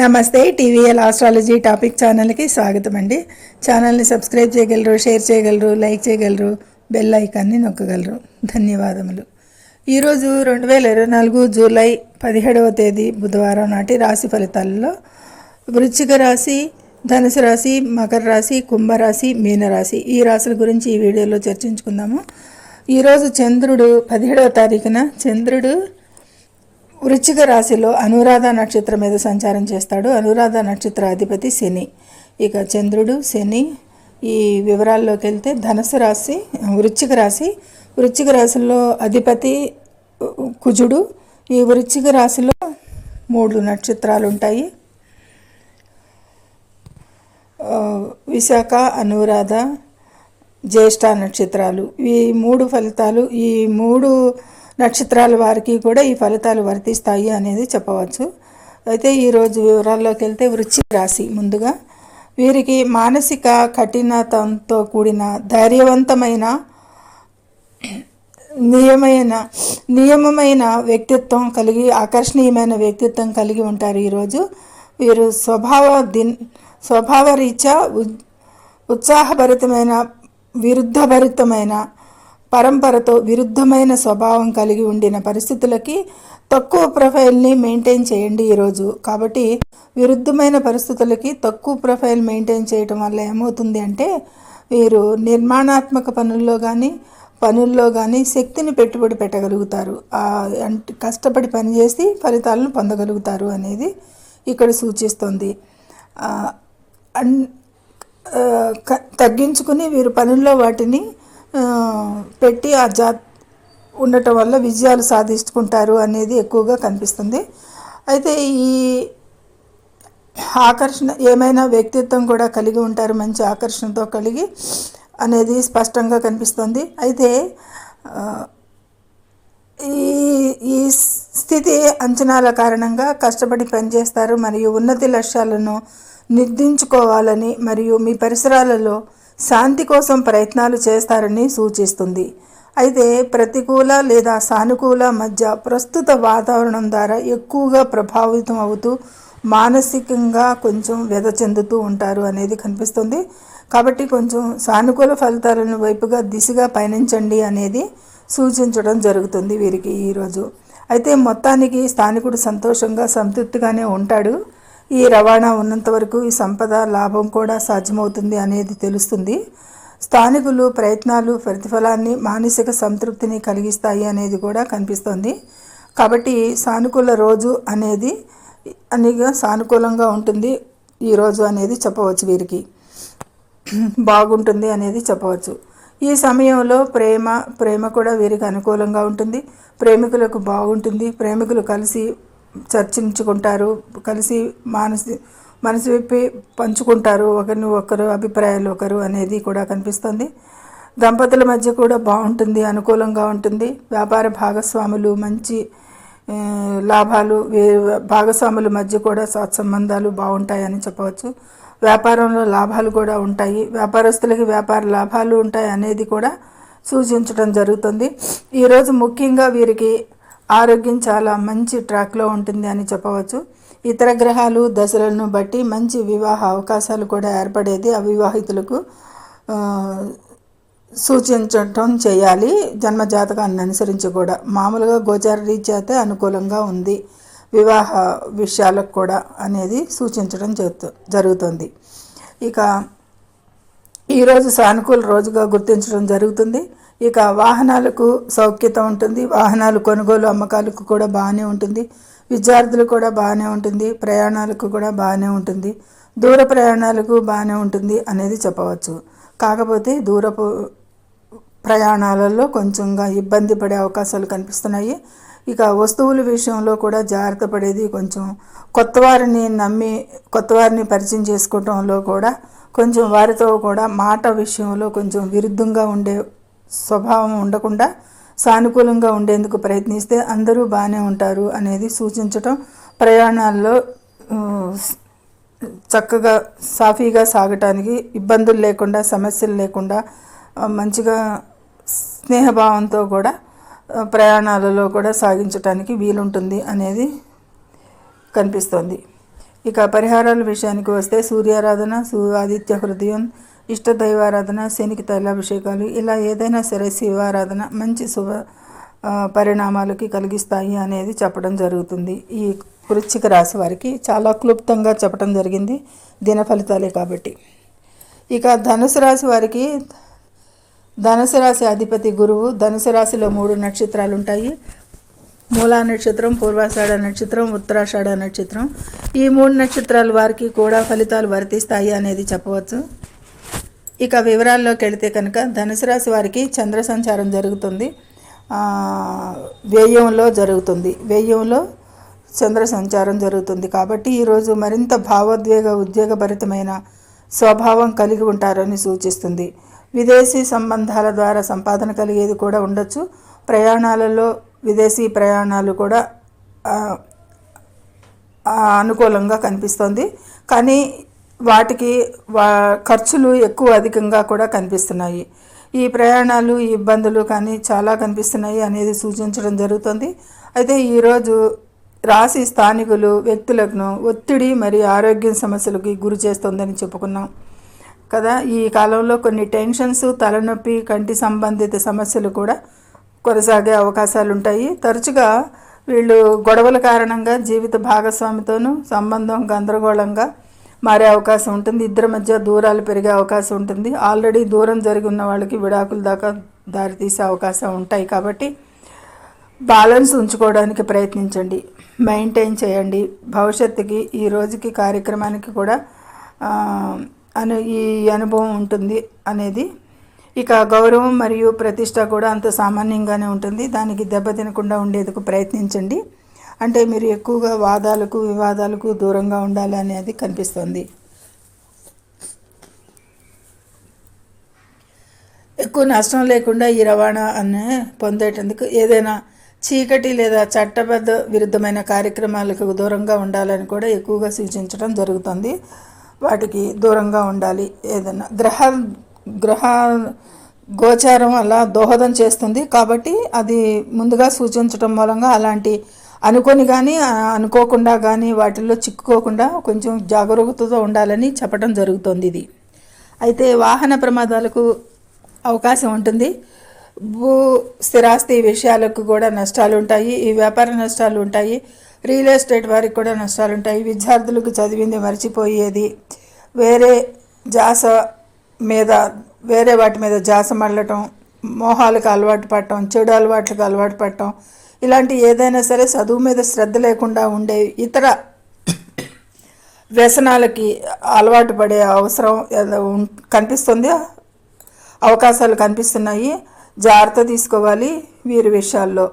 నమస్తే TVL astrology topic ఛానల్కి స్వాగతం అండి. ఛానల్ని సబ్స్క్రైబ్ చేయగలరు షేర్ చేయగలరు లైక్ చేయగలరు బెల్ ఐకాన్ని నొక్కగలరు. ధన్యవాదములు. ఈరోజు రెండు వేల ఇరవై నాలుగు జూలై పదిహేడవ తేదీ బుధవారం నాటి రాశి ఫలితాలలో వృశ్చిక రాశి ధనుసు రాశి మకర రాశి కుంభరాశి మీనరాశి ఈ రాశుల గురించి ఈ వీడియోలో చర్చించుకుందాము. ఈరోజు చంద్రుడు పదిహేడవ తారీఖున చంద్రుడు వృశ్చిక రాశిలో అనురాధ నక్షత్రం మీద సంచారం చేస్తాడు. అనురాధ నక్షత్ర అధిపతి శని. ఇక చంద్రుడు శని. ఈ వివరాల్లోకి వెళ్తే ధనుసు రాశి వృశ్చిక రాశి. వృశ్చిక రాశిలో అధిపతి కుజుడు. ఈ వృశ్చిక రాశిలో మూడు నక్షత్రాలు ఉంటాయి. విశాఖ అనురాధ జ్యేష్ఠ నక్షత్రాలు. ఈ మూడు ఫలితాలు ఈ మూడు నక్షత్రాల వారికి కూడా ఈ ఫలితాలు వర్తిస్తాయి అనేది చెప్పవచ్చు. అయితే ఈరోజు వివరాల్లోకి వెళ్తే వృశ్చిక రాశి ముందుగా. వీరికి మానసిక కఠినతంతో కూడిన ధైర్యవంతమైన నియమైన నియమమైన వ్యక్తిత్వం కలిగి ఆకర్షణీయమైన వ్యక్తిత్వం కలిగి ఉంటారు ఈరోజు వీరు స్వభావ దిన్ స్వభావ రీత్యా ఉత్సాహభరితమైన విరుద్ధభరితమైన పరంపరతో విరుద్ధమైన స్వభావం కలిగి ఉండిన పరిస్థితులకి తక్కువ ప్రొఫైల్ని మెయింటైన్ చేయండి ఈరోజు. కాబట్టి విరుద్ధమైన పరిస్థితులకి తక్కువ ప్రొఫైల్ మెయింటైన్ చేయటం వల్ల ఏమవుతుంది అంటే వీరు నిర్మాణాత్మక పనుల్లో కానీ పనుల్లో కానీ శక్తిని పెట్టుబడి పెట్టగలుగుతారు. అంటే కష్టపడి పనిచేసి ఫలితాలను పొందగలుగుతారు అనేది ఇక్కడ సూచిస్తుంది. అన్ క- తగ్గించుకుని వీరు పనుల్లో వాటిని పెట్టి ఆ జా ఉండటం వల్ల విజయాలు సాధించుకుంటారు అనేది ఎక్కువగా కనిపిస్తుంది. అయితే ఈ ఆకర్షణ ఏమైనా వ్యక్తిత్వం కూడా కలిగి ఉంటారు మంచి ఆకర్షణతో కలిగి అనేది స్పష్టంగా కనిపిస్తుంది. అయితే ఈ ఈ స్థితి అంచనాల కారణంగా కష్టపడి పనిచేస్తారు మరియు ఉన్నతి లక్ష్యాలను నిర్దించుకోవాలని మరియు మీ పరిసరాలలో శాంతి కోసం ప్రయత్నాలు చేస్తారని సూచిస్తుంది. అయితే ప్రతికూల లేదా సానుకూల మధ్య ప్రస్తుత వాతావరణం ద్వారా ఎక్కువగా ప్రభావితం అవుతూ మానసికంగా కొంచెం వ్యధ చెందుతూ ఉంటారు అనేది కనిపిస్తుంది. కాబట్టి కొంచెం సానుకూల ఫలితాలను వైపుగా దిశగా పయనించండి అనేది సూచించడం జరుగుతుంది వీరికి ఈరోజు అయితే మొత్తానికి స్థానికుడు సంతోషంగా సంతృప్తిగానే ఉంటాడు. ఈ రవాణా ఉన్నంత వరకు ఈ సంపద లాభం కూడా సాధ్యమవుతుంది అనేది తెలుస్తుంది. స్థానికులు ప్రయత్నాలు ప్రతిఫలాన్ని మానసిక సంతృప్తిని కలిగిస్తాయి అనేది కూడా కనిపిస్తుంది. కాబట్టి సానుకూల రోజు అనేది అనిగా సానుకూలంగా ఉంటుంది ఈ రోజు అనేది చెప్పవచ్చు వీరికి. బాగుంటుంది అనేది చెప్పవచ్చు. ఈ సమయంలో ప్రేమ ప్రేమ కూడా వీరికి అనుకూలంగా ఉంటుంది. ప్రేమికులకు బాగుంటుంది. ప్రేమికులు కలిసి చర్చించుకుంటారు కలిసి మానసి మనసు విప్పి పంచుకుంటారు. ఒకరిని ఒకరు అభిప్రాయాలు ఒకరు అనేది కూడా కనిపిస్తుంది. దంపతుల మధ్య కూడా బాగుంటుంది అనుకూలంగా ఉంటుంది. వ్యాపార భాగస్వాములు మంచి లాభాలు వే- భాగస్వాముల మధ్య కూడా సత్సంబంధాలు బాగుంటాయని చెప్పవచ్చు. వ్యాపారంలో లాభాలు కూడా ఉంటాయి. వ్యాపారస్తులకి వ్యాపార లాభాలు ఉంటాయి అనేది కూడా సూచించడం జరుగుతుంది. ఈరోజు ముఖ్యంగా వీరికి ఆరోగ్యం చాలా మంచి ట్రాక్లో ఉంటుంది అని చెప్పవచ్చు. ఇతర గ్రహాలు దశలను బట్టి మంచి వివాహ అవకాశాలు కూడా ఏర్పడేది అవివాహితులకు సూచించటం చేయాలి. జన్మజాతకాన్ని అనుసరించి కూడా. మామూలుగా గోచార రీత్యా అనుకూలంగా ఉంది. వివాహ విషయాలకు కూడా అనేది సూచించడం జరుగుతుంది. ఇక ఈరోజు సానుకూల రోజుగా గుర్తించడం జరుగుతుంది. ఇక వాహనాలకు సౌఖ్యత ఉంటుంది. వాహనాలు కొనుగోలు అమ్మకాలకు కూడా బాగానే ఉంటుంది. విద్యార్థులకు కూడా బాగానే ఉంటుంది. ప్రయాణాలకు కూడా బాగానే ఉంటుంది. దూర ప్రయాణాలకు బాగానే ఉంటుంది అనేది చెప్పవచ్చు. కాకపోతే దూరపు ప్రయాణాలలో కొంచెంగా ఇబ్బంది పడే అవకాశాలు కనిపిస్తున్నాయి. ఇక వస్తువుల విషయంలో కూడా జాగ్రత్త పడేది కొంచెం కొత్త వారిని నమ్మి కొత్త వారిని పరిచయం చేసుకోవటంలో కూడా కొంచెం వారితో కూడా మాట విషయంలో కొంచెం విరుద్ధంగా ఉండే స్వభావం ఉండకుండా సానుకూలంగా ఉండేందుకు ప్రయత్నిస్తే అందరూ బాగానే ఉంటారు అనేది సూచించటం ప్రయాణాల్లో చక్కగా సాఫీగా సాగటానికి ఇబ్బందులు లేకుండా సమస్యలు లేకుండా మంచిగా స్నేహభావంతో కూడా ప్రయాణాలలో కూడా సాగించటానికి వీలుంటుంది అనేది కనిపిస్తోంది. ఇక పరిహారాల విషయానికి వస్తే సూర్యారాధన సూ ఆదిత్య హృదయం ఇష్ట దైవారాధన శనికి తైలాభిషేకాలు ఇలా ఏదైనా సరే శివారాధన మంచి శుభ పరిణామాలకి కలిగిస్తాయి అనేది చెప్పడం జరుగుతుంది. ఈ వృశ్చిక రాశి వారికి చాలా క్లుప్తంగా చెప్పడం జరిగింది. దిన ఫలితాలే కాబట్టి. ఇక ధనుసు రాశి వారికి ధనుసు రాశి అధిపతి గురువు ధనుసు రాశిలో మూడు నక్షత్రాలు ఉంటాయి. మూలా నక్షత్రం పూర్వాషాఢ నక్షత్రం ఉత్తరాషాఢ నక్షత్రం. ఈ మూడు నక్షత్రాల వారికి కూడా ఫలితాలు వర్తిస్తాయి అనేది చెప్పవచ్చు. ఇక వివరాల్లోకి వెళితే కనుక ధనుసు రాశి వారికి చంద్ర సంచారం జరుగుతుంది. వ్యయంలో జరుగుతుంది. వ్యయంలో చంద్ర సంచారం జరుగుతుంది. కాబట్టి ఈరోజు మరింత భావోద్వేగ ఉద్వేగభరితమైన స్వభావం కలిగి ఉంటారని సూచిస్తుంది. విదేశీ సంబంధాల ద్వారా సంపాదన కలిగేది కూడా ఉండొచ్చు. ప్రయాణాలలో విదేశీ ప్రయాణాలు కూడా అనుకూలంగా కనిపిస్తుంది. కానీ వాటికి వా ఖర్చులు ఎక్కువ అధికంగా కూడా కనిపిస్తున్నాయి. ఈ ప్రయాణాలు ఈ ఇబ్బందులు కానీ చాలా కనిపిస్తున్నాయి అనేది సూచించడం జరుగుతుంది. అయితే ఈరోజు రాశి స్థానికులు వ్యక్తులకు ఒత్తిడి మరియు ఆరోగ్యం సమస్యలకి గురి చేస్తుందని చెప్పుకున్నాం కదా. ఈ కాలంలో కొన్ని టెన్షన్స్ తలనొప్పి కంటి సంబంధిత సమస్యలు కూడా కొనసాగే అవకాశాలు ఉంటాయి తరచుగా వీళ్ళు గొడవల కారణంగా జీవిత భాగస్వామితోనూ సంబంధం గందరగోళంగా మారే అవకాశం ఉంటుంది. ఇద్దరి మధ్య దూరాలు పెరిగే అవకాశం ఉంటుంది. ఆల్రెడీ దూరం జరిగి ఉన్న వాళ్ళకి విడాకుల దాకా దారితీసే అవకాశం ఉంటాయి కాబట్టి బ్యాలెన్స్ ఉంచుకోవడానికి ప్రయత్నించండి. మెయింటైన్ చేయండి. భవిష్యత్తుకి ఈ రోజుకి కార్యక్రమానికి కూడా అను ఈ అనుభవం ఉంటుంది అనేది. ఇక గౌరవం మరియు ప్రతిష్ట కూడా అంత సామాన్యంగానే ఉంటుంది. దానికి దెబ్బతినకుండా ఉండేందుకు ప్రయత్నించండి. అంటే మీరు ఎక్కువగా వాదాలకు వివాదాలకు దూరంగా ఉండాలి అనేది కనిపిస్తుంది. ఎక్కువ నష్టం లేకుండా ఈ రవాణా అనే పొందేటందుకు ఏదైనా చీకటి లేదా చట్టబద్ధ విరుద్ధమైన కార్యక్రమాలకు దూరంగా ఉండాలని కూడా ఎక్కువగా సూచించడం జరుగుతుంది. వాటికి దూరంగా ఉండాలి ఏదైనా. గ్రహ గ్రహ గోచారం అలా దోహదం చేస్తుంది కాబట్టి అది ముందుగా సూచించడం మూలంగా అలాంటి అనుకొని కానీ అనుకోకుండా కానీ వాటిల్లో చిక్కుకోకుండా కొంచెం జాగరూకతతో ఉండాలని చెప్పడం జరుగుతుంది ఇది. అయితే వాహన ప్రమాదాలకు అవకాశం ఉంటుంది. భూ స్థిరాస్తి విషయాలకు కూడా నష్టాలు ఉంటాయి. ఈ వ్యాపార నష్టాలు ఉంటాయి. రియల్ ఎస్టేట్ వారికి కూడా నష్టాలు ఉంటాయి. విద్యార్థులకు చదివింది మర్చిపోయేది. వేరే జాస మీద వేరే వాటి మీద జాస మళ్ళటం మోహాలకు అలవాటు పడటం చెడు అలవాట్లకు అలవాటు పడటం ఇలాంటి ఏదైనా సరే చదువు మీద శ్రద్ధ లేకుండా ఉండే ఇతర వ్యసనాలకి అలవాటు పడే అవసరం ఉం- కనిపిస్తుంది. అవకాశాలు కనిపిస్తున్నాయి. జాగ్రత్త తీసుకోవాలి వీరి విషయాల్లో.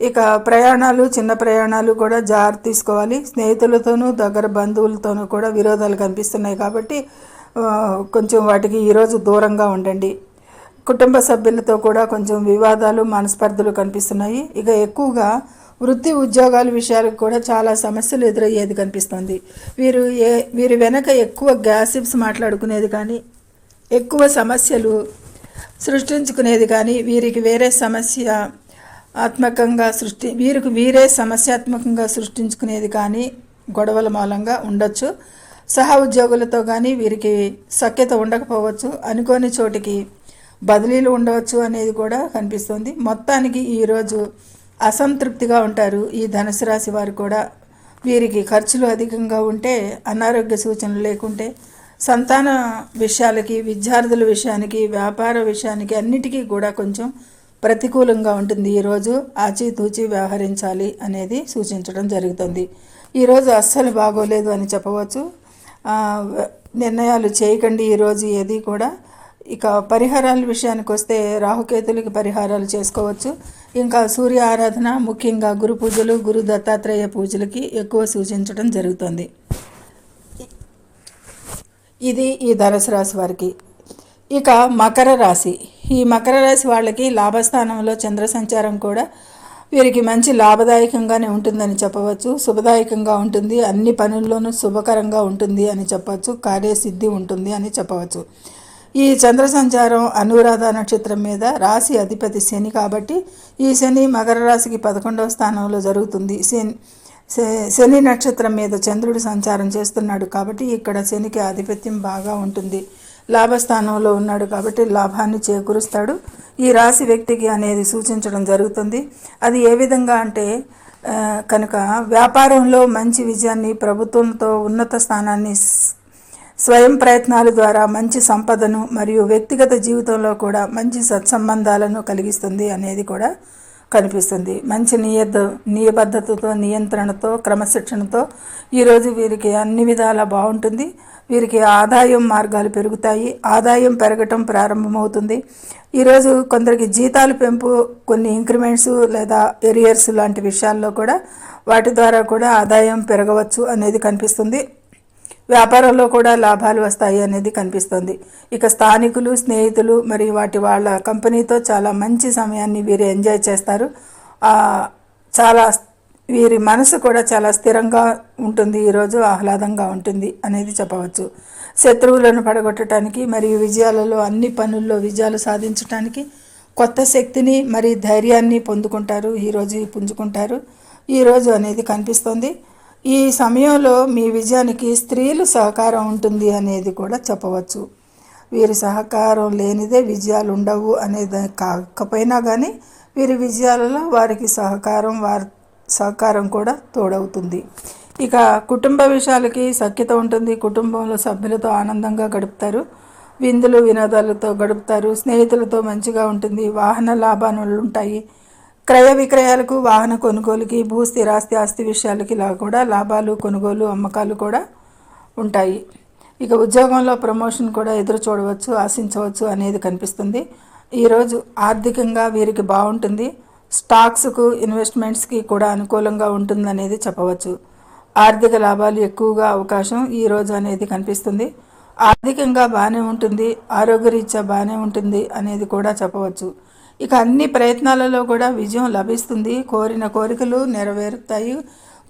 ఇక ప్రయాణాలు చిన్న ప్రయాణాలు కూడా జాగ్రత్త తీసుకోవాలి. స్నేహితులతోనూ దగ్గర బంధువులతోనూ కూడా విరోధాలు కనిపిస్తున్నాయి కాబట్టి కొంచెం వాటికి ఈరోజు దూరంగా ఉండండి. కుటుంబ సభ్యులతో కూడా కొంచెం వివాదాలు మనస్పర్ధలు కనిపిస్తున్నాయి. ఇక ఎక్కువగా వృత్తి ఉద్యోగాల విషయాలకు కూడా చాలా సమస్యలు ఎదురయ్యేది కనిపిస్తుంది. వీరు ఏ వీరి వెనక ఎక్కువ గ్యాసిప్స్ మాట్లాడుకునేది కానీ ఎక్కువ సమస్యలు సృష్టించుకునేది కానీ వీరికి వేరే సమస్య ఆత్మకంగా సృష్టి వీరికి వీరే సమస్యాత్మకంగా సృష్టించుకునేది కానీ గొడవల మూలంగా ఉండొచ్చు. సహ ఉద్యోగులతో కానీ వీరికి సఖ్యత ఉండకపోవచ్చు. అనుకోని చోటికి బదిలీలు ఉండవచ్చు అనేది కూడా కనిపిస్తుంది. మొత్తానికి ఈరోజు అసంతృప్తిగా ఉంటారు ఈ ధనుసు రాశి వారు కూడా. వీరికి ఖర్చులు అధికంగా ఉంటే అనారోగ్య సూచనలు లేకుంటే సంతాన విషయాలకి విద్యార్థుల విషయానికి వ్యాపార విషయానికి అన్నిటికీ కూడా కొంచెం ప్రతికూలంగా ఉంటుంది. ఈరోజు ఆచితూచి వ్యవహరించాలి అనేది సూచించడం జరుగుతుంది. ఈరోజు అస్సలు బాగోలేదు అని చెప్పవచ్చు. నిర్ణయాలు చేయకండి ఈరోజు ఏది కూడా. ఇక పరిహారాల విషయానికి వస్తే రాహుకేతులకి పరిహారాలు చేసుకోవచ్చు. ఇంకా సూర్య ఆరాధన ముఖ్యంగా గురు పూజలు గురు దత్తాత్రేయ పూజలకి ఎక్కువ సూచించడం జరుగుతుంది. ఇది ఈ ధనుసు రాశి వారికి. ఇక మకర రాశి. ఈ మకర రాశి వాళ్ళకి లాభస్థానంలో చంద్ర సంచారం కూడా వీరికి మంచి లాభదాయకంగానే ఉంటుందని చెప్పవచ్చు. శుభదాయకంగా ఉంటుంది. అన్ని పనుల్లోనూ శుభకరంగా ఉంటుంది అని చెప్పవచ్చు. కార్యసిద్ధి ఉంటుంది అని చెప్పవచ్చు. ఈ చంద్ర సంచారం అనురాధ నక్షత్రం మీద రాశి అధిపతి శని కాబట్టి ఈ శని మకర రాశికి పదకొండవ స్థానంలో జరుగుతుంది. శని శ- శని నక్షత్రం మీద చంద్రుడు సంచారం చేస్తున్నాడు కాబట్టి ఇక్కడ శనికి ఆధిపత్యం బాగా ఉంటుంది. లాభస్థానంలో ఉన్నాడు కాబట్టి లాభాన్ని చేకూరుస్తాడు. ఈ రాశి వ్యక్తికి అనేది సూచించడం జరుగుతుంది. అది ఏ విధంగా అంటే కనుక వ్యాపారంలో మంచి విజయాన్ని ప్రభుత్వంతో ఉన్నత స్థానాన్ని స్వయం ప్రయత్నాల ద్వారా మంచి సంపదను మరియు వ్యక్తిగత జీవితంలో కూడా మంచి సత్సంబంధాలను కలిగిస్తుంది అనేది కూడా కనిపిస్తుంది. మంచి నియత నియబద్ధతతో నియంత్రణతో క్రమశిక్షణతో ఈరోజు వీరికి అన్ని విధాలా బాగుంటుంది. వీరికి ఆదాయం మార్గాలు పెరుగుతాయి. ఆదాయం పెరగటం ప్రారంభమవుతుంది. ఈరోజు కొందరికి జీతాలు పెంపు కొన్ని ఇంక్రిమెంట్స్ లేదా ఎరియర్స్ లాంటి విషయాల్లో కూడా వాటి ద్వారా కూడా ఆదాయం పెరగవచ్చు అనేది కనిపిస్తుంది. వ్యాపారంలో కూడా లాభాలు వస్తాయి అనేది కనిపిస్తుంది. ఇక స్థానికులు స్నేహితులు మరియు వాటి వాళ్ళ కంపెనీతో చాలా మంచి సమయాన్ని వీరు ఎంజాయ్ చేస్తారు. చాలా వీరి మనసు కూడా చాలా స్థిరంగా ఉంటుంది. ఈరోజు ఆహ్లాదంగా ఉంటుంది అనేది చెప్పవచ్చు. శత్రువులను పడగొట్టడానికి మరియు విజయాలలో అన్ని పనుల్లో విజయాలు సాధించడానికి కొత్త శక్తిని మరి ధైర్యాన్ని పొందుకుంటారు. ఈరోజు పుంజుకుంటారు. ఈరోజు అనేది కనిపిస్తుంది. ఈ సమయంలో మీ విజయానికి స్త్రీలు సహకారం ఉంటుంది అనేది కూడా చెప్పవచ్చు. వీరి సహకారం లేనిదే విజయాలు ఉండవు అనేది కాకపోయినా కానీ వీరి విజయాలలో వారికి సహకారం వారి సహకారం కూడా తోడవుతుంది. ఇక కుటుంబ విషయాలకి సఖ్యత ఉంటుంది. కుటుంబంలో సభ్యులతో ఆనందంగా గడుపుతారు. విందులు వినోదాలతో గడుపుతారు. స్నేహితులతో మంచిగా ఉంటుంది. వాహన లాభాలు ఉంటాయి. క్రయ విక్రయాలకు వాహన కొనుగోలుకి భూ స్థిరాస్తి ఆస్తి విషయాలకి ఇలా కూడా లాభాలు కొనుగోలు అమ్మకాలు కూడా ఉంటాయి. ఇక ఉద్యోగంలో ప్రమోషన్ కూడా ఎదురు చూడవచ్చు ఆశించవచ్చు అనేది కనిపిస్తుంది. ఈరోజు ఆర్థికంగా వీరికి బాగుంటుంది. స్టాక్స్కు ఇన్వెస్ట్మెంట్స్కి కూడా అనుకూలంగా ఉంటుందనేది చెప్పవచ్చు. ఆర్థిక లాభాలు ఎక్కువగా అవకాశం ఈ రోజు అనేది కనిపిస్తుంది. ఆర్థికంగా బాగానే ఉంటుంది ఆరోగ్యరీత్యా బాగానే ఉంటుంది అనేది కూడా చెప్పవచ్చు. ఇక అన్ని ప్రయత్నాలలో కూడా విజయం లభిస్తుంది. కోరిన కోరికలు నెరవేరుతాయి.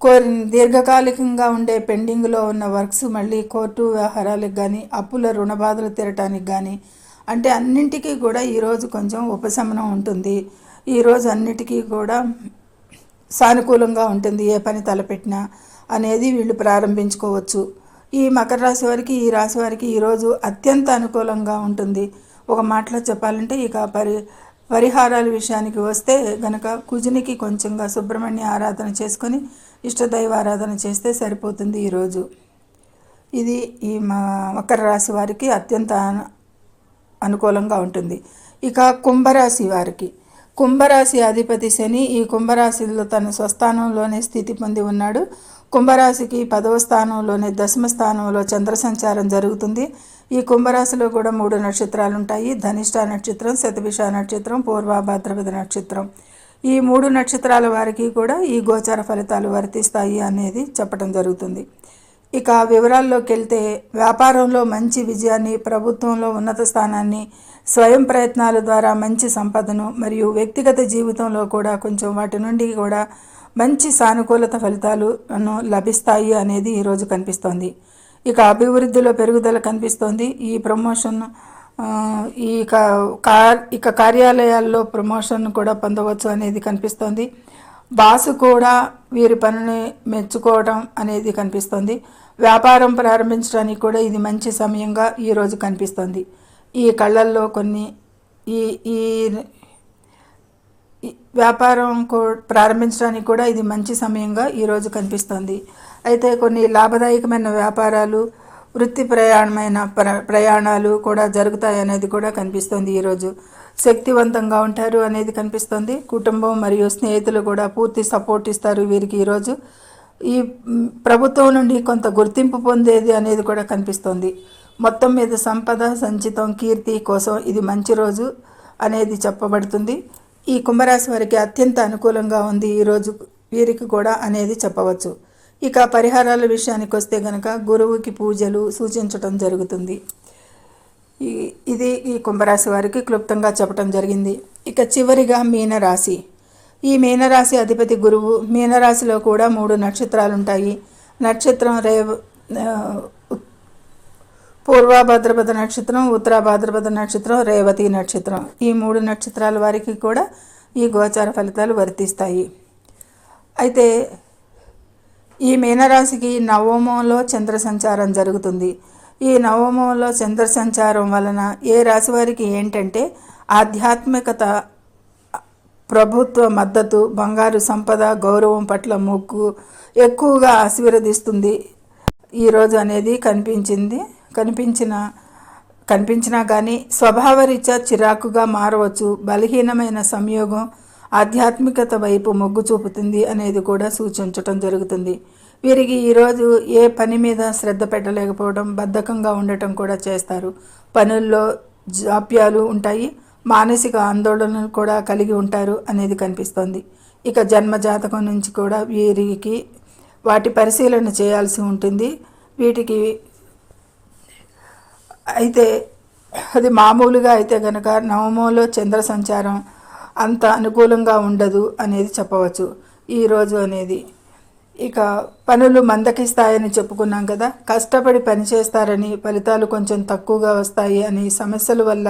కోరి దీర్ఘకాలికంగా ఉండే పెండింగ్లో ఉన్న వర్క్స్ మళ్ళీ కోర్టు వ్యవహారాలకు కానీ అప్పుల రుణ బాధలు తీరటానికి కానీ అంటే అన్నింటికీ కూడా ఈరోజు కొంచెం ఉపశమనం ఉంటుంది. ఈరోజు అన్నిటికీ కూడా సానుకూలంగా ఉంటుంది. ఏ పని తలపెట్టినా అనేది వీళ్ళు ప్రారంభించుకోవచ్చు. ఈ మకర రాశి వారికి ఈ రాశి వారికి ఈరోజు అత్యంత అనుకూలంగా ఉంటుంది. ఒక మాటలో చెప్పాలంటే ఇక పరి పరిహారాల విషయానికి వస్తే గనక కుజునికి కొంచెంగా సుబ్రహ్మణ్య ఆరాధన చేసుకొని ఇష్టదైవ ఆరాధన చేస్తే సరిపోతుంది ఈరోజు ఇది ఈ మా మకర రాశి వారికి అత్యంత అనుకూలంగా ఉంటుంది. ఇక కుంభరాశి వారికి. కుంభరాశి అధిపతి శని ఈ కుంభరాశిలో తన స్వస్థానంలోనే స్థితి పొంది ఉన్నాడు. కుంభరాశికి పదవ స్థానంలోనే దశమ స్థానంలో చంద్ర సంచారం జరుగుతుంది. ఈ కుంభరాశిలో కూడా మూడు నక్షత్రాలు ఉంటాయి ధనిష్ట నక్షత్రం శతభిష నక్షత్రం పూర్వభాద్రపద నక్షత్రం. ఈ మూడు నక్షత్రాల వారికి కూడా ఈ గోచార ఫలితాలు వర్తిస్తాయి అనేది చెప్పడం జరుగుతుంది. ఇక వివరాల్లోకి వెళ్తే వ్యాపారంలో మంచి విజయాన్ని ప్రభుత్వంలో ఉన్నత స్థానాన్ని స్వయం ప్రయత్నాల ద్వారా మంచి సంపదను మరియు వ్యక్తిగత జీవితంలో కూడా కొంచెం వాటి నుండి కూడా మంచి సానుకూలత ఫలితాలు లభిస్తాయి అనేది ఈరోజు కనిపిస్తోంది. ఇక అభివృద్ధిలో పెరుగుదల కనిపిస్తోంది. ఈ ప్రమోషన్ ఈ కార్ ఇక కార్యాలయాల్లో ప్రమోషన్ కూడా పొందవచ్చు అనేది కనిపిస్తోంది. బాసు కూడా వీరి పనిని మెచ్చుకోవడం అనేది కనిపిస్తోంది. వ్యాపారం ప్రారంభించడానికి కూడా ఇది మంచి సమయంగా ఈరోజు కనిపిస్తుంది. ఈ కళ్ళల్లో కొన్ని ఈ ఈ వ్యాపారం కూ ప్రారంభించడానికి కూడా ఇది మంచి సమయంగా ఈరోజు కనిపిస్తుంది. అయితే కొన్ని లాభదాయకమైన వ్యాపారాలు వృత్తి ప్రయాణమైన ప్ర ప్రయాణాలు కూడా జరుగుతాయి అనేది కూడా కనిపిస్తుంది ఈరోజు శక్తివంతంగా ఉంటారు అనేది కనిపిస్తుంది. కుటుంబం మరియు స్నేహితులు కూడా పూర్తి సపోర్ట్ ఇస్తారు వీరికి ఈరోజు ఈ ప్రభుత్వం నుండి కొంత గుర్తింపు పొందేది అనేది కూడా కనిపిస్తుంది. మొత్తం మీద సంపద సంచితం కీర్తి కోసం ఇది మంచి రోజు అనేది చెప్పబడుతుంది. ఈ కుంభరాశి వారికి అత్యంత అనుకూలంగా ఉంది. ఈరోజు వీరికి కూడా అనేది చెప్పవచ్చు. ఇక పరిహారాల విషయానికి వస్తే గనక గురువుకి పూజలు సూచించటం జరుగుతుంది. ఇది ఈ కుంభరాశి వారికి క్లుప్తంగా చెప్పటం జరిగింది. ఇక చివరిగా మీనరాశి. ఈ మీనరాశి అధిపతి గురువు మీనరాశిలో కూడా మూడు నక్షత్రాలు ఉంటాయి నక్షత్రం రేవ పూర్వభద్రపద నక్షత్రం ఉత్తరాభద్రపద నక్షత్రం రేవతి నక్షత్రం. ఈ మూడు నక్షత్రాల వారికి కూడా ఈ గోచార ఫలితాలు వర్తిస్తాయి. అయితే ఈ మీనరాశికి నవమంలో చంద్ర సంచారం జరుగుతుంది. ఈ నవమంలో చంద్ర సంచారం వలన ఏ రాశి వారికి ఏంటంటే ఆధ్యాత్మికత ప్రభుత్వ మద్దతు బంగారు సంపద గౌరవం పట్ల మొక్కు ఎక్కువగా ఆశీర్వదిస్తుంది. ఈరోజు అనేది కనిపించింది. కనిపించిన కనిపించినా కానీ స్వభావరీత్యా చిరాకుగా మారవచ్చు. బలహీనమైన సంయోగం ఆధ్యాత్మికత వైపు మొగ్గు చూపుతుంది అనేది కూడా సూచించటం జరుగుతుంది. వీరికి ఈరోజు ఏ పని మీద శ్రద్ధ పెట్టలేకపోవడం బద్ధకంగా ఉండటం కూడా చేస్తారు. పనుల్లో జాప్యాలు ఉంటాయి. మానసిక ఆందోళనలు కూడా కలిగి ఉంటారు అనేది కనిపిస్తోంది. ఇక జన్మ జాతకం నుంచి కూడా వీరికి వాటి పరిశీలన చేయాల్సి ఉంటుంది. వీటికి అయితే అది మామూలుగా అయితే కనుక నవమంలో చంద్ర సంచారం అంత అనుకూలంగా ఉండదు అనేది చెప్పవచ్చు. ఈరోజు అనేది. ఇక పనులు మందకిస్తాయని చెప్పుకున్నాం కదా. కష్టపడి పని చేస్తారని ఫలితాలు కొంచెం తక్కువగా వస్తాయి అని సమస్యల వల్ల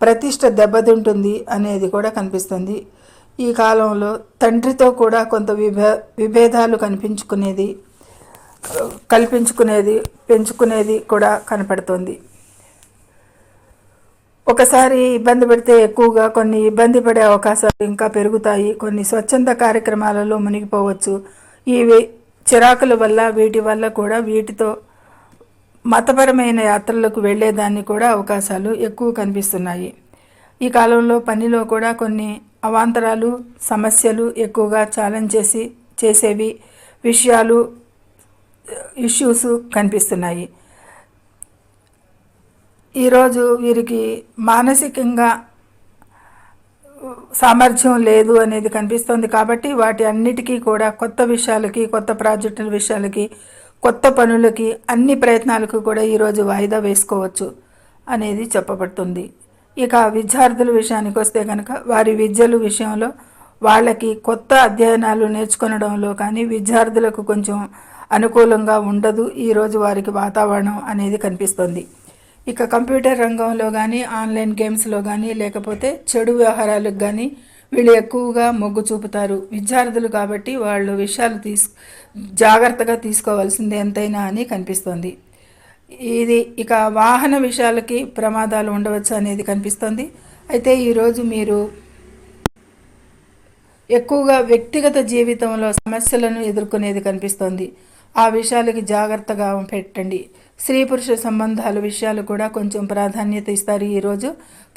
ప్రతిష్ట దెబ్బతింటుంది అనేది కూడా కనిపిస్తుంది. ఈ కాలంలో తండ్రితో కూడా కొంత విభే విభేదాలు కనిపించుకునేది కల్పించుకునేది పెంచుకునేది కూడా కనపడుతుంది. ఒకసారి ఇబ్బంది పెడితే ఎక్కువగా కొన్ని ఇబ్బంది పడే అవకాశాలు ఇంకా పెరుగుతాయి. కొన్ని స్వచ్ఛంద కార్యక్రమాలలో మునిగిపోవచ్చు. ఈ చిరాకుల వల్ల వీటి వల్ల కూడా వీటితో మతపరమైన యాత్రలకు వెళ్ళేదాన్ని కూడా అవకాశాలు ఎక్కువ కనిపిస్తున్నాయి. ఈ కాలంలో పనిలో కూడా కొన్ని అవాంతరాలు సమస్యలు ఎక్కువగా ఛాలెంజ్ చేసి చేసేవి విషయాలు ఇష్యూస్ కనిపిస్తున్నాయి. ఈరోజు వీరికి మానసికంగా సామర్థ్యం లేదు అనేది కనిపిస్తుంది కాబట్టి వాటి అన్నిటికీ కూడా కొత్త విషయాలకి కొత్త ప్రాజెక్టుల విషయాలకి కొత్త పనులకి అన్ని ప్రయత్నాలకు కూడా ఈరోజు వాయిదా వేసుకోవచ్చు అనేది చెప్పబడుతుంది. ఇక విద్యార్థుల విషయానికి వస్తే కనుక వారి విద్యల విషయంలో వాళ్ళకి కొత్త అధ్యయనాలు నేర్చుకొనడంలో కానీ విద్యార్థులకు కొంచెం అనుకూలంగా ఉండదు. ఈరోజు వారికి వాతావరణం అనేది కనిపిస్తుంది. ఇక కంప్యూటర్ రంగంలో కానీ ఆన్లైన్ గేమ్స్లో కానీ లేకపోతే చెడు వ్యవహారాలకు కానీ వీళ్ళు ఎక్కువగా మొగ్గు చూపుతారు. విద్యార్థులు కాబట్టి వాళ్ళు విషయాలు తీసు జాగ్రత్తగా తీసుకోవాల్సింది ఎంతైనా అని కనిపిస్తుంది. ఇది ఇక వాహన విషయాలకి ప్రమాదాలు ఉండవచ్చు అనేది కనిపిస్తుంది. అయితే ఈరోజు మీరు ఎక్కువగా వ్యక్తిగత జీవితంలో సమస్యలను ఎదుర్కొనేది కనిపిస్తుంది. ఆ విషయాలకి జాగ్రత్తగా పెట్టండి. స్త్రీ పురుష సంబంధాల విషయాలు కూడా కొంచెం ప్రాధాన్యత ఇస్తారు ఈరోజు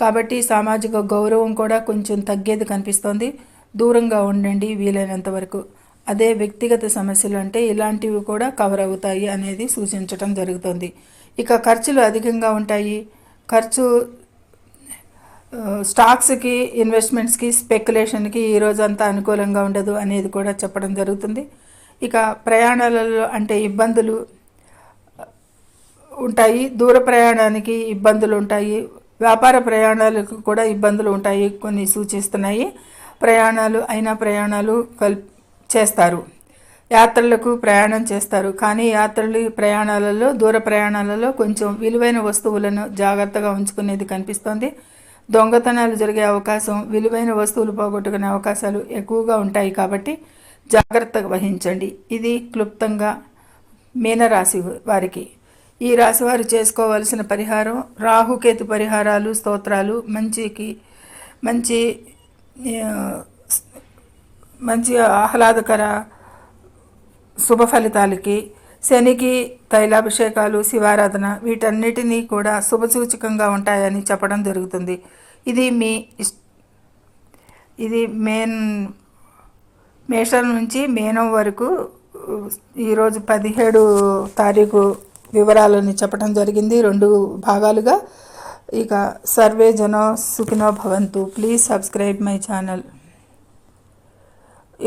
కాబట్టి సామాజిక గౌరవం కూడా కొంచెం తగ్గేది కనిపిస్తోంది. దూరంగా ఉండండి వీలైనంత వరకు. అదే వ్యక్తిగత సమస్యలు అంటే ఇలాంటివి కూడా కవర్ అవుతాయి అనేది సూచించడం జరుగుతుంది. ఇక ఖర్చులు అధికంగా ఉంటాయి. ఖర్చు స్టాక్స్కి ఇన్వెస్ట్మెంట్స్కి స్పెక్యులేషన్కి ఈరోజు అంతా అనుకూలంగా ఉండదు అనేది కూడా చెప్పడం జరుగుతుంది. ఇక ప్రయాణాలలో అంటే ఇబ్బందులు ఉంటాయి దూర ప్రయాణానికి ఇబ్బందులు ఉంటాయి వ్యాపార ప్రయాణాలకు కూడా ఇబ్బందులు ఉంటాయి కొన్ని సూచిస్తున్నాయి. ప్రయాణాలు అయినా ప్రయాణాలు కల్ చేస్తారు. యాత్రలకు ప్రయాణం చేస్తారు. కానీ యాత్రలు ప్రయాణాలలో దూర ప్రయాణాలలో కొంచెం విలువైన వస్తువులను జాగ్రత్తగా ఉంచుకునేది కనిపిస్తోంది. దొంగతనాలు జరిగే అవకాశం విలువైన వస్తువులు పోగొట్టుకునే అవకాశాలు ఎక్కువగా ఉంటాయి కాబట్టి జాగ్రత్తగా వహించండి. ఇది క్లుప్తంగా మీనరాశి వారికి ఈ రాశివారు చేసుకోవలసిన చేసుకోవాల్సిన పరిహారం రాహుకేతు పరిహారాలు స్తోత్రాలు మంచికి మంచి మంచి ఆహ్లాదకర శుభ ఫలితాలకి శనికి తైలాభిషేకాలు శివారాధన వీటన్నిటినీ కూడా శుభసూచకంగా ఉంటాయని చెప్పడం జరుగుతుంది. ఇది మీ ఇది మేన్ మేషం నుంచి మేనం వరకు ఈరోజు పదిహేడు తారీఖు వివరాలను చెప్పడం జరిగింది. రెండు భాగాలుగా. ఇక సర్వే జన సుఖినో భవంతు. Please subscribe my channel.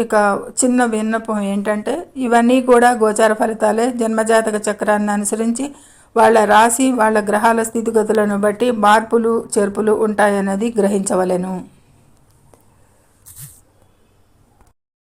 ఇక చిన్న విన్నపం ఏంటంటే ఇవన్నీ కూడా గోచార ఫలితాలే. జన్మజాతక చక్రాన్ని అనుసరించి వాళ్ళ రాశి వాళ్ళ గ్రహాల స్థితిగతులను బట్టి మార్పులు చేర్పులు ఉంటాయన్నది గ్రహించవలెను.